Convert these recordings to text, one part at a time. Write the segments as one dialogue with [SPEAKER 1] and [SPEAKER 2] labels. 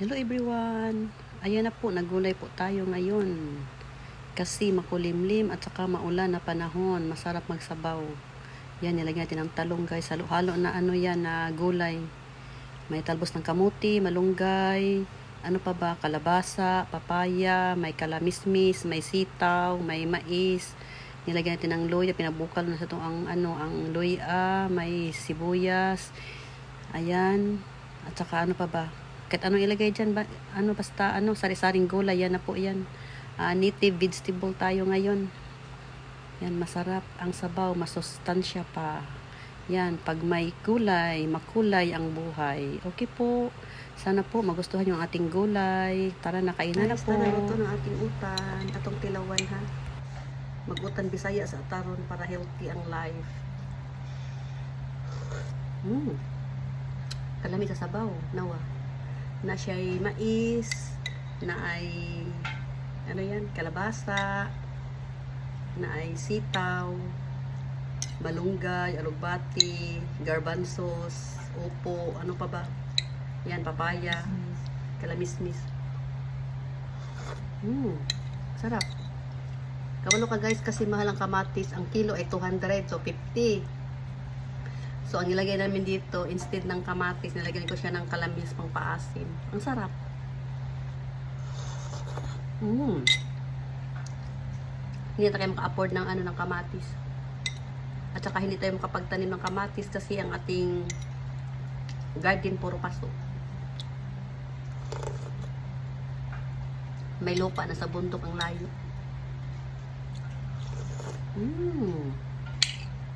[SPEAKER 1] Hello everyone! Ayan na po, nagulay po tayo ngayon. Kasi makulimlim at saka maulan na panahon, masarap magsabaw. Yan, nilagyan natin ng talong guys. Halo-halo na ano yan, na gulay. May talbos ng kamuti, malunggay, ano pa ba, kalabasa, papaya, may kalamismis, may sitaw, may mais. Nilagyan natin ng luya, pinabukal na sa ito ang, ano, ang luya, may sibuyas. Ayan. At saka ano pa ba? Kahit ano ilagay dyan, ba, ano basta, ano, sari-saring gulay, yan na po yan. Ah, native vegetable tayo ngayon. Yan, masarap ang sabaw, masustansya pa. Yan, pag may gulay, makulay ang buhay. Okay po. Sana po magustuhan yung ating gulay. Tara na, kainan na
[SPEAKER 2] Guys,
[SPEAKER 1] po.
[SPEAKER 2] tara, ito ng ating utan. Atong tilawan ha. Mag-utan bisaya sa ataron para healthy ang life. Mm. Kalami sa sabaw, nawa. Na siya'y mais, na ay ano yan, kalabasa, na ay sitaw, malunggay, alugbati, garbanzos, upo, ano pa ba? Yan, papaya, kalamismis. Mm, sarap. Kabalo ka guys kasi mahal ang kamatis. Ang kilo ay 200 so 50. So ang nilagay namin dito, instead ng kamatis, nilagyan ko siya ng kalamis pang paasim. Ang sarap. Mm. Hindi na tayo maka-afford ng ano ng kamatis. At saka hindi tayo makapagtanim ng kamatis kasi ang ating garden puro paso. May lupa na sa bundok ang layo. Mm.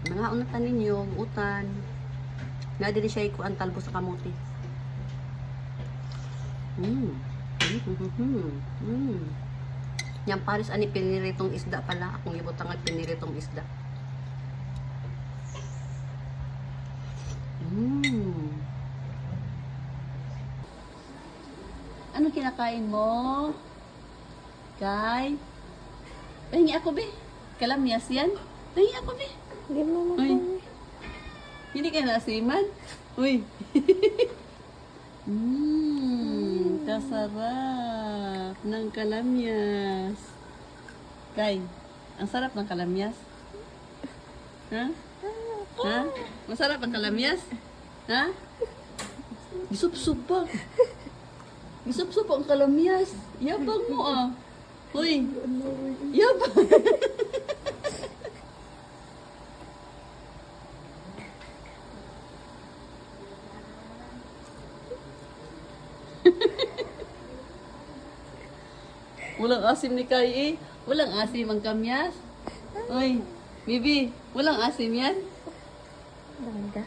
[SPEAKER 2] Mga unatan ninyo, utan. Nga din siya ang talbo sa kamuti. Mm. Mm. Mm. Yang paris ani piniritong isda pala. Akong ibutang ang piniritong isda. Mm. Ano kinakain mo? Kay? Pahingi ako, be. Kalamyas yan. Pahingi ako, be.
[SPEAKER 3] Hindi mo
[SPEAKER 1] Uy. Hindi ka nasiman? Uy. Mmm, kasarap ng kalamyas. Kay, ang sarap ng kalamyas. Ha? Ha? Masarap ang kalamyas? Ha? Gisup-sup pa. Gisup-sup ang kalamyas. Yabang mo ah. Uy. Yabang. Walang asim ni Kai eh. Walang asim ang kamyas. Uy, Bibi, walang asim yan.
[SPEAKER 3] Ganda.